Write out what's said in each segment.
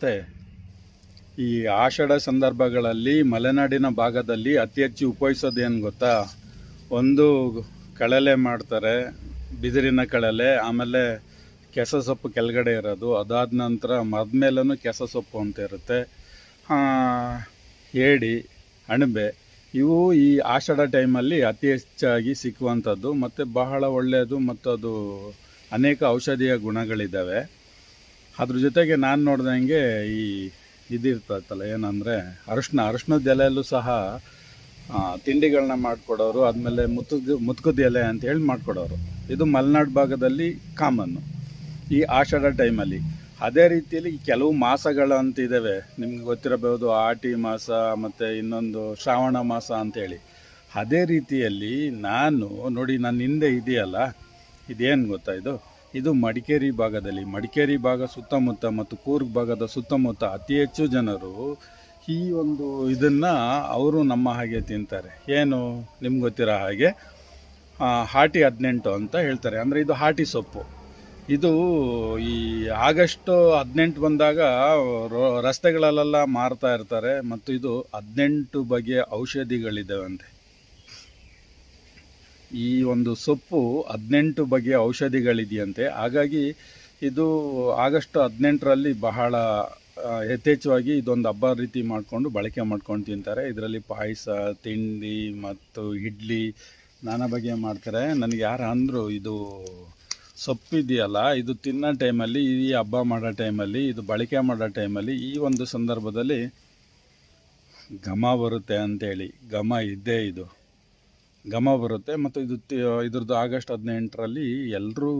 ಮತ್ತೆ ಈ ಆಷಾಢ ಸಂದರ್ಭಗಳಲ್ಲಿ ಮಲೆನಾಡಿನ ಭಾಗದಲ್ಲಿ ಅತಿ ಹೆಚ್ಚು ಉಪಯೋಗಿಸೋದೇನು ಗೊತ್ತಾ? ಒಂದು ಕಳಲೆ ಮಾಡ್ತಾರೆ, ಬಿದಿರಿನ ಕಳಲೆ, ಆಮೇಲೆ ಕೆಸ ಸೊಪ್ಪು ಕೆಳಗಡೆ ಇರೋದು, ಅದಾದ ನಂತರ ಮದ್ಮೇಲೂ ಮೇಲೂ ಕೆಸ ಸೊಪ್ಪು ಅಂತ ಇರುತ್ತೆ. ಏಡಿ, ಅಣಬೆ, ಇವು ಈ ಆಷಾಢ ಟೈಮಲ್ಲಿ ಅತಿ ಹೆಚ್ಚಾಗಿ ಸಿಕ್ಕುವಂಥದ್ದು, ಮತ್ತು ಬಹಳ ಒಳ್ಳೆಯದು ಮತ್ತು ಅದು ಅನೇಕ ಔಷಧೀಯ ಗುಣಗಳಿದ್ದಾವೆ. ಅದ್ರ ಜೊತೆಗೆ ನಾನು ನೋಡ್ದಂಗೆ ಈ ಇದಿರ್ತೈತಲ್ಲ ಏನಂದರೆ ಅರಶಿನ, ಅರಶಿನದ ಎಲೆಯಲ್ಲೂ ಸಹ ತಿಂಡಿಗಳನ್ನ ಮಾಡಿಕೊಡೋರು, ಆದಮೇಲೆ ಮುತ್ತದ, ಮುತ್ಕದ ಎಲೆ ಅಂತ ಹೇಳಿ ಮಾಡಿಕೊಡೋರು. ಇದು ಮಲೆನಾಡು ಭಾಗದಲ್ಲಿ ಕಾಮನ್ನು ಈ ಆಷಾಢ ಟೈಮಲ್ಲಿ. ಅದೇ ರೀತಿಯಲ್ಲಿ ಕೆಲವು ಮಾಸಗಳು ಅಂತ ಇದ್ದಾವೆ ನಿಮ್ಗೆ ಗೊತ್ತಿರಬಹುದು, ಆಟಿ ಮಾಸ, ಮತ್ತು ಇನ್ನೊಂದು ಶ್ರಾವಣ ಮಾಸ ಅಂತೇಳಿ. ಅದೇ ರೀತಿಯಲ್ಲಿ ನಾನು ನೋಡಿ, ನನ್ನ ಹಿಂದೆ ಇದೆಯಲ್ಲ? ಇದೇನು ಗೊತ್ತಾ ಇದು? ಇದು ಮಡಿಕೇರಿ ಭಾಗದಲ್ಲಿ. ಮಡಿಕೇರಿ ಭಾಗ ಸುತ್ತಮುತ್ತ ಮತ್ತು ಕೂರ್ಗ್ ಭಾಗದ ಸುತ್ತಮುತ್ತ ಅತಿ ಹೆಚ್ಚು ಜನರು ಈ ಒಂದು ಇದನ್ನು ಅವರು ನಮ್ಮ ಹಾಗೆ ತಿಂತಾರೆ. ಏನು ನಿಮ್ಗೆ ಗೊತ್ತಿರೋ ಹಾಗೆ? ಹಾಟಿ ಹದಿನೆಂಟು ಅಂತ ಹೇಳ್ತಾರೆ. ಅಂದರೆ ಇದು ಹಾಟಿ ಸೊಪ್ಪು. ಇದು ಈ ಆಗಸ್ಟು ಹದಿನೆಂಟು ಬಂದಾಗ ರಸ್ತೆಗಳಲ್ಲೆಲ್ಲ ಮಾರ್ತಾ ಇರ್ತಾರೆ ಮತ್ತು ಇದು ಹದಿನೆಂಟು ಬಗೆಯ ಔಷಧಿಗಳಿದ್ದಾವಂತೆ ಈ ಒಂದು ಸೊಪ್ಪು ಹದಿನೆಂಟು ಬಗೆಯ ಔಷಧಿಗಳಿದೆಯಂತೆ. ಹಾಗಾಗಿ ಇದು ಆಗಸ್ಟ್ ಹದಿನೆಂಟರಲ್ಲಿ ಬಹಳ ಯಥೇಚ್ಛವಾಗಿ ಇದೊಂದು ಹಬ್ಬ ರೀತಿ ಮಾಡಿಕೊಂಡು ಬಳಕೆ ಮಾಡ್ಕೊಂಡು ತಿಂತಾರೆ. ಇದರಲ್ಲಿ ಪಾಯಸ, ತಿಂಡಿ ಮತ್ತು ಇಡ್ಲಿ ನಾನಾ ಬಗೆಯ ಮಾಡ್ತಾರೆ. ನನಗೆ ಯಾರು ಅಂದರು ಇದು ಸೊಪ್ಪಿದೆಯಲ್ಲ, ಇದು ತಿನ್ನೋ ಟೈಮಲ್ಲಿ, ಈ ಹಬ್ಬ ಮಾಡೋ ಟೈಮಲ್ಲಿ, ಇದು ಬಳಕೆ ಮಾಡೋ ಟೈಮಲ್ಲಿ ಈ ಒಂದು ಸಂದರ್ಭದಲ್ಲಿ ಘಮ ಬರುತ್ತೆ ಅಂತೇಳಿ. ಘಮ ಇದ್ದೇ ಇದು. ಘಮ ಬರುತ್ತೆ ಮತ್ತು ಇದು ಇದ್ರದ್ದು ಆಗಸ್ಟ್ ಹದಿನೆಂಟರಲ್ಲಿ ಎಲ್ಲರೂ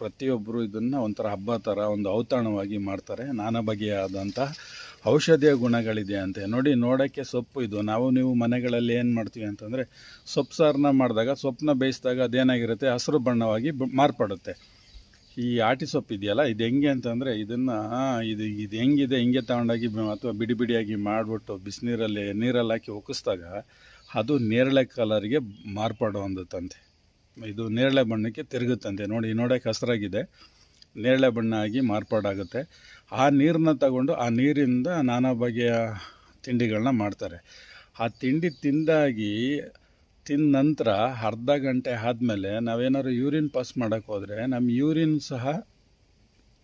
ಪ್ರತಿಯೊಬ್ಬರು ಇದನ್ನು ಒಂಥರ ಹಬ್ಬ ಥರ ಒಂದು ಔತಣವಾಗಿ ಮಾಡ್ತಾರೆ. ನಾನಾ ಬಗೆಯಾದಂಥ ಔಷಧೀಯ ಗುಣಗಳಿದೆ ಅಂತೆ. ನೋಡಿ, ನೋಡೋಕ್ಕೆ ಸೊಪ್ಪು ಇದು. ನಾವು ನೀವು ಮನೆಗಳಲ್ಲಿ ಏನು ಮಾಡ್ತೀವಿ ಅಂತಂದರೆ ಸೊಪ್ಪು ಸಾರನ್ನ ಮಾಡಿದಾಗ, ಸೊಪ್ಪನ್ನ ಬೇಯಿಸಿದಾಗ ಅದೇನಾಗಿರುತ್ತೆ? ಹಸಿರು ಬಣ್ಣವಾಗಿ ಮಾರ್ಪಡುತ್ತೆ. ಈ ಆಟಿ ಸೊಪ್ಪು ಇದೆಯಲ್ಲ, ಇದು ಹೆಂಗೆ ಅಂತಂದರೆ ಇದನ್ನು ಇದು ಇದು ಹೆಂಗಿದೆ, ಹಿಂಗೆ ತಗೊಂಡೋಗಿ ಅಥವಾ ಬಿಡಿ ಬಿಡಿಯಾಗಿ ಮಾಡಿಬಿಟ್ಟು ಬಿಸಿನೀರಲ್ಲಿ ನೀರಲ್ಲಿ ಹಾಕಿ ಉಕ್ಕಿಸ್ದಾಗ ಅದು ನೇರಳೆ ಕಲರ್ಗೆ ಮಾರ್ಪಾಡುವಂಥತ್ತಂತೆ ಇದು ನೇರಳೆ ಬಣ್ಣಕ್ಕೆ ತಿರುಗುತ್ತಂತೆ ನೋಡಿ ನೋಡೋಕೆ ಹಸಿರಾಗಿದೆ. ನೇರಳೆ ಬಣ್ಣ ಆಗಿ ಮಾರ್ಪಾಡಾಗುತ್ತೆ. ಆ ನೀರನ್ನ ತಗೊಂಡು ಆ ನೀರಿಂದ ನಾನಾ ಬಗೆಯ ತಿಂಡಿಗಳನ್ನ ಮಾಡ್ತಾರೆ. ಆ ತಿಂಡಿ ತಿಂದಾಗಿ ತಿಂದ ನಂತರ ಅರ್ಧ ಗಂಟೆ ಆದಮೇಲೆ ನಾವೇನಾದ್ರು ಯೂರಿನ್ ಪಾಸ್ ಮಾಡೋಕ್ಕೆ ಹೋದರೆ ನಮ್ಮ ಯೂರಿನ್ ಸಹ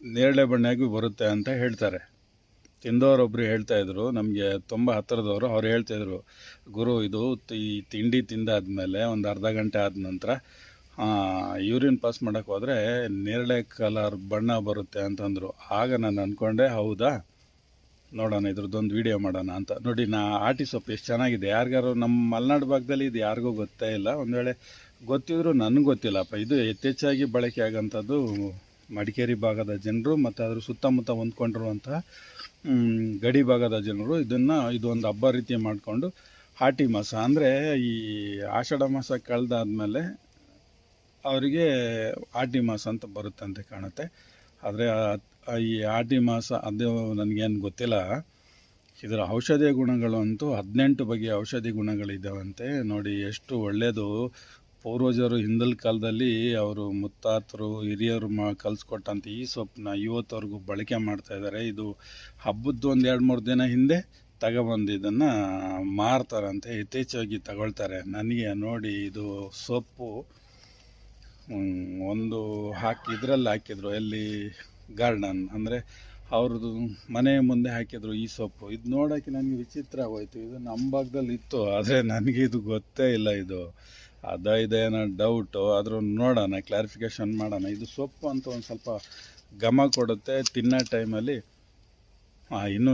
ನೇರಳೆ ಬಣ್ಣಾಗಿ ಬರುತ್ತೆ ಅಂತ ಹೇಳ್ತಾರೆ. ತಿಂದವರೊಬ್ಬರು ಹೇಳ್ತಾ ಇದ್ರು, ನಮಗೆ ತುಂಬ ಹತ್ತಿರದವರು ಅವ್ರು ಹೇಳ್ತಾಯಿದ್ರು ಗುರು, ಇದು ಈ ತಿಂಡಿ ತಿಂದಾದ್ಮೇಲೆ ಒಂದು ಅರ್ಧ ಗಂಟೆ ಆದ ನಂತರ ಯೂರಿನ್ ಪಾಸ್ ಮಾಡೋಕ್ಕೆ ಹೋದರೆ ನೇರಳೆ ಕಲರ್ ಬಣ್ಣ ಬರುತ್ತೆ ಅಂತಂದರು. ಆಗ ನಾನು ಅಂದ್ಕೊಂಡೆ ಹೌದಾ? ನೋಡೋಣ, ಇದ್ರದ್ದೊಂದು ವಿಡಿಯೋ ಮಾಡೋಣ ಅಂತ. ನೋಡಿ, ನಾ ಆಟಿ ಸೊಪ್ಪು ಎಷ್ಟು ಚೆನ್ನಾಗಿದೆ. ಯಾರಿಗಾರು ನಮ್ಮ ಮಲೆನಾಡು ಭಾಗದಲ್ಲಿ ಇದು ಯಾರಿಗೂ ಗೊತ್ತೇ ಇಲ್ಲ. ಒಂದು ವೇಳೆ ಗೊತ್ತಿದ್ರು ನನಗೆ ಗೊತ್ತಿಲ್ಲಪ್ಪ. ಇದು ಯಥೇಚ್ಛಾಗಿ ಬಳಕೆ ಆಗೋಂಥದ್ದು ಮಡಿಕೇರಿ ಭಾಗದ ಜನರು ಮತ್ತು ಅದರ ಸುತ್ತಮುತ್ತ ಹೊಂದ್ಕೊಂಡಿರುವಂತಹ ಗಡಿ ಭಾಗದ ಜನರು ಇದನ್ನು ಇದೊಂದು ಹಬ್ಬ ರೀತಿ ಮಾಡಿಕೊಂಡು ಹಾಟಿ ಮಾಸ. ಅಂದರೆ ಈ ಆಷಾಢ ಮಾಸ ಕಳೆದಾದ್ಮೇಲೆ ಅವರಿಗೆ ಆಟಿ ಮಾಸ ಅಂತ ಬರುತ್ತಂತೆ ಕಾಣುತ್ತೆ. ಆದರೆ ಈ ಆಟಿ ಮಾಸ ಅದು ನನಗೇನು ಗೊತ್ತಿಲ್ಲ. ಇದರ ಔಷಧೀಯ ಗುಣಗಳು ಅಂತೂ ಹದಿನೆಂಟು ಬಗೆಯ ಔಷಧಿ ಗುಣಗಳಿದ್ದಾವಂತೆ ನೋಡಿ ಎಷ್ಟು ಒಳ್ಳೆಯದು ಪೂರ್ವಜರು ಹಿಂದಲ ಕಾಲದಲ್ಲಿ ಅವರು ಮುತ್ತಾತರು, ಹಿರಿಯರು ಮಾ ಕಲಿಸ್ಕೊಟ್ಟಂಥ ಈ ಸೊಪ್ಪನ್ನ ಇವತ್ತವರೆಗೂ ಬಳಕೆ ಮಾಡ್ತಾಯಿದ್ದಾರೆ ಇದು ಹಬ್ಬದ್ದು ಒಂದು ಎರಡು ಮೂರು ದಿನ ಹಿಂದೆ ತಗೊಬಂದು ಇದನ್ನು ಮಾರ್ತಾರಂತೆ, ಯಥೇಚ್ಛವಾಗಿ ತಗೊಳ್ತಾರೆ. ನನಗೆ ನೋಡಿ ಇದು ಸೊಪ್ಪು ಒಂದು ಹಾಕಿ ಇದರಲ್ಲಿ ಹಾಕಿದ್ರು, ಎಲ್ಲಿ ಗಾರ್ಡನ್ ಅಂದರೆ ಅವ್ರದ್ದು ಮನೆ ಮುಂದೆ ಹಾಕಿದ್ರು ಈ ಸೊಪ್ಪು. ಇದು ನೋಡೋಕ್ಕೆ ನನಗೆ ವಿಚಿತ್ರ ಆಗೋಯ್ತು. ಇದು ನಮ್ಮ ಭಾಗದಲ್ಲಿ ಇತ್ತು, ಆದರೆ ನನಗೆ ಇದು ಗೊತ್ತೇ ಇಲ್ಲ ಇದು. ಅದ ಇದೇನೋ ಡೌಟು ಆದರೂ ನೋಡೋಣ ಕ್ಲಾರಿಫಿಕೇಷನ್ ಮಾಡೋಣ. ಇದು ಸೊಪ್ಪು ಅಂತ ಒಂದು ಸ್ವಲ್ಪ ಘಮ ಕೊಡುತ್ತೆ. ತಿನ್ನೋ ಟೈಮಲ್ಲಿ ಇನ್ನೂ